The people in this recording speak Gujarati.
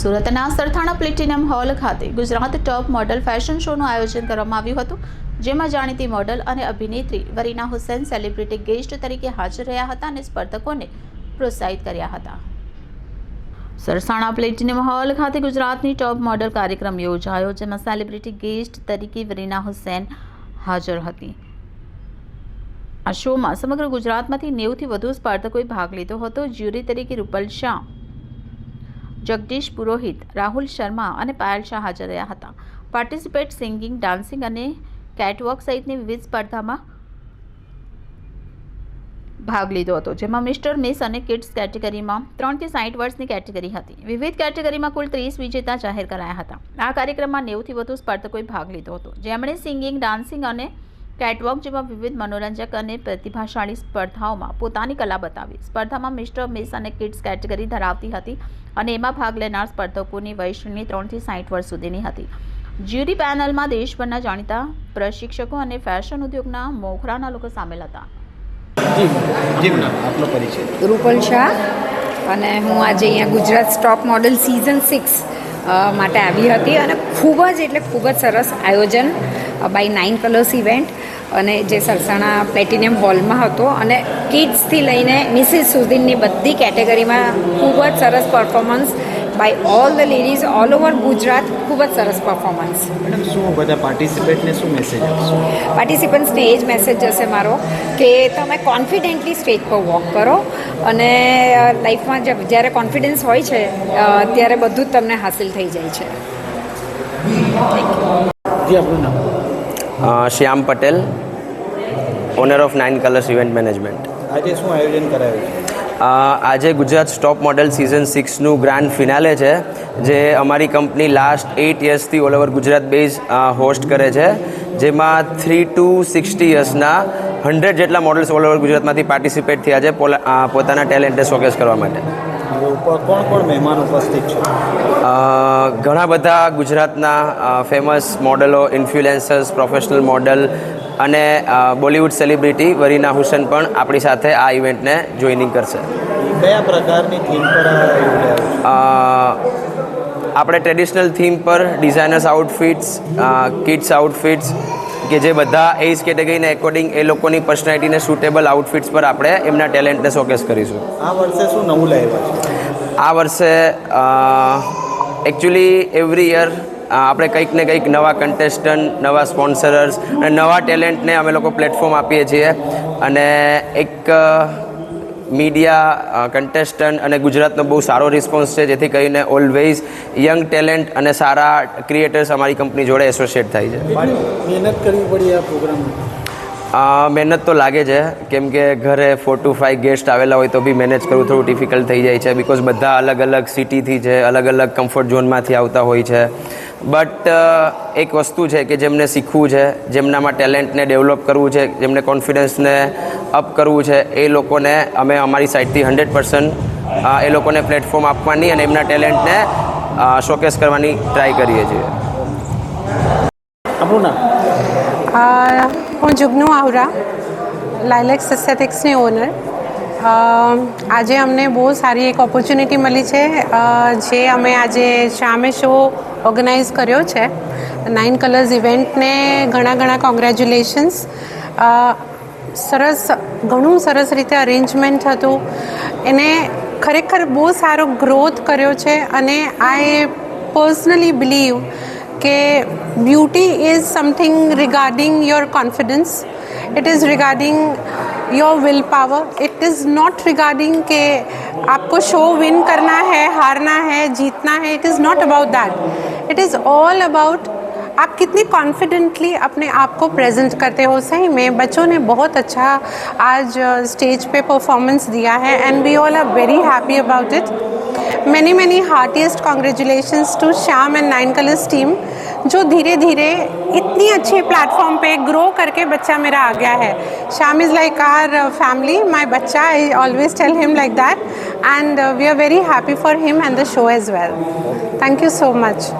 સુરતના સરથાણા પ્લેટિનિયમ હોલ ખાતે ગુજરાત ટોપ મોડલ ફેશન શોનું આયોજન કરવામાં આવ્યું હતું, જેમાં જાણીતી મોડલ અને અભિનેત્રી વરીના હુસેન સેલિબ્રિટી ગેસ્ટ તરીકે હાજર રહ્યા હતા અને સ્પર્ધકોને પ્રોત્સાહિત કર્યા હતા. સરસાણા પ્લેટિનિયમ હોલ ખાતે ગુજરાતની ટોપ મોડલ કાર્યક્રમ યોજાયો, જેમાં સેલિબ્રિટી ગેસ્ટ તરીકે વરીના હુસેન હાજર હતી. આ શોમાં સમગ્ર ગુજરાતમાંથી નેવુંથી વધુ સ્પર્ધકોએ ભાગ લીધો હતો. જ્યુરી તરીકે રૂપલ શાહ જગદીશ પુરોહિત, રાહુલ શર્મા અને પાયલ શાહ હાજર રહ્યા હતા. પાર્ટિસિપેટ સિંગિંગ ડાન્સિંગ અને કેટવોક સહિતની વિવિધ સ્પર્ધામાં ભાગ લીધો હતો, જેમાં મિસ્ટર મિસ અને કિડ્સ કેટેગરીમાં ત્રણથી સાઠ વર્ષની કેટેગરી હતી. વિવિધ કેટેગરીમાં કુલ ત્રીસ વિજેતા જાહેર કરાયા હતા. આ કાર્યક્રમમાં નેવુંથી વધુ સ્પર્ધકોએ ભાગ લીધો હતો. જેમણે સિંગિંગ ડાન્સિંગ અને કેટવોક જેવા વિવિધ મનોરંજક અને પ્રતિભાશાળી સ્પર્ધાઓમાં પોતાની કલા બતાવી. સ્પર્ધામાં મિસ્ટર મિસ અને કિડ્સ કેટેગરી ધરાવતી હતી અને એમાં ભાગ લેનાર સ્પર્ધકોની વયશ્રેણી ત્રણથી સાઠ વર્ષ સુધીની હતી. જ્યુરી પેનલમાં દેશભરના જાણીતા પ્રશિક્ષકો અને ફેશન ઉદ્યોગના મોખરાના લોકો સામેલ હતા. જી જી મેડમ આપનો પરિચય. રૂપલ શાહ અને હું આજે અહીંયા Gujarat stop model season six માટે આવી હતી અને ખૂબ જ એટલે ખૂબ જ સરસ આયોજન બાય નાઇન કલર્સ ઇવેન્ટ અને જે સરસાણા પ્લેટિનિયમ હોલમાં હતો અને કિડ્સથી લઈને મિસિસ સુધીની બધી કેટેગરીમાં ખૂબ જ સરસ performance by all the ladies all over Gujarat ખૂબ જ સરસ પરફોર્મન્સ મેડમ શું બધા પાર્ટિસિપેન્ટને શું મેસેજ આપશો? પાર્ટિસિપન્ટ્સને એ જ મેસેજ જશે મારો કે તમે કોન્ફિડન્ટલી સ્ટેજ પર વોક કરો અને લાઈફમાં જ્યારે કોન્ફિડન્સ હોય છે ત્યારે બધું જ તમને હાસિલ થઈ જાય છે. જી નામ? અ, Shyam Patel owner of nine colours event management આજે શું આયોજન કરાયું આજે ગુજરાત સ્ટોપ મોડેલ સિઝન સિક્સનું ગ્રાન્ડ ફિનાલે છે જે અમારી company last eight યર્સથી all over Gujarat base host કરે છે. જેમાં થ્રી ટુ સિક્સટી યર્સના હંડ્રેડ જેટલા મોડલ્સ ઓલ ઓવર ગુજરાતમાંથી પાર્ટિસિપેટ થયા છે પોતાના ટેલેન્ટને શોકેસ કરવા માટે. ઉપર કોણ કોણ મહેમાન ઉપસ્થિત છે? ઘણા બધા ગુજરાતના ફેમસ મોડલો ઇન્ફ્લુએન્સર્સ પ્રોફેશનલ મોડલ અને બોલિવૂડ સેલિબ્રિટી વરીના હુસેન પણ આપણી સાથે આ ઇવેન્ટને જોઈનિંગ કરશે. કયા પ્રકારની થીમ પર આપણે ટ્રેડિશનલ થીમ પર ડિઝાઇનર્સ આઉટફિટ્સ કિડ્સ આઉટફિટ્સ કે જે બધા એજ કેટેગરીને એકોર્ડિંગ એ લોકોની પર્સનાલિટીને સુટેબલ આઉટફિટ્સ પર આપણે એમના ટેલેન્ટને શોકેસ કરીશું. આ વર્ષે શું નવું લાવ્યા છે? આ વર્ષે એકચ્યુઅલી એવરી યર આપણે કંઈક ને કંઈક નવા કન્ટેસ્ટન્ટ નવા સ્પોન્સરર્સ અને નવા ટેલેન્ટને અમે લોકો પ્લેટફોર્મ આપીએ છીએ. અને એક મીડિયા કન્ટેસ્ટન્ટ અને ગુજરાતનો બહુ સારો રિસ્પોન્સ છે, જેથી કરીને ઓલવેઝ યંગ ટેલેન્ટ અને સારા ક્રિએટર્સ અમારી કંપની જોડે એસોસિએટ થાય છે. મહેનત કરવી પડી આ પ્રોગ્રામમાં મહેનત તો લાગે છે. કેમ કે ઘરે ફોર ટુ ફાઇવ ગેસ્ટ આવેલા હોય તો બી મેનેજ કરવું થોડું ડિફિકલ્ટ થઈ જાય છે બિકોઝ બધા અલગ અલગ સિટીથી છે, અલગ અલગ કમ્ફર્ટ ઝોનમાંથી આવતા હોય છે. બટ એક વસ્તુ છે કે જેમને શીખવું છે, જેમનામાં ટેલેન્ટને ડેવલપ કરવું છે, જેમને કોન્ફિડન્સને અપ કરવું છે, એ લોકોને અમે અમારી સાઈડથી હંડ્રેડ પર્સન્ટ એ લોકોને પ્લેટફોર્મ આપવાની અને એમના ટેલેન્ટને શોકેસ કરવાની ટ્રાય કરીએ છીએ. આપણું નામ હું જુગનુ આવરા લાયલેક્સ એસ્થેટિક્સની ઓનર આજે અમને બહુ સારી એક ઓપોર્ચ્યુનિટી મળી છે જે અમે આજે શામે શો ઓર્ગેનાઇઝ કર્યો છે. નાઇન કલર્સ ઇવેન્ટને ઘણા ઘણા કોંગ્રેચ્યુલેશન્સ સરસ, ઘણું સરસ રીતે અરેન્જમેન્ટ હતું. એને ખરેખર બહુ સારો ગ્રોથ કર્યો છે અને આઈ પર્સનલી બિલીવ कि beauty is something regarding your confidence it is regarding your will power it is not regarding के आपको शो विन करना है, हारना है, जीतना है. It is not about that it is all about आप कितनी कॉन्फिडेंटली अपने आप को प्रेजेंट करते हो. सही में बच्चों ने बहुत अच्छा आज स्टेज पे परफॉर्मेंस दिया है and we all are very happy about it many many heartiest congratulations to Shyam and nine colours team जो धीरे धीरे इतनी अच्छे प्लेटफॉर्म पे ग्रो करके बच्चा मेरा आ गया है। Shyam is like our family my बच्चा I always tell him like that and we are very happy for him and the show as well thank you so much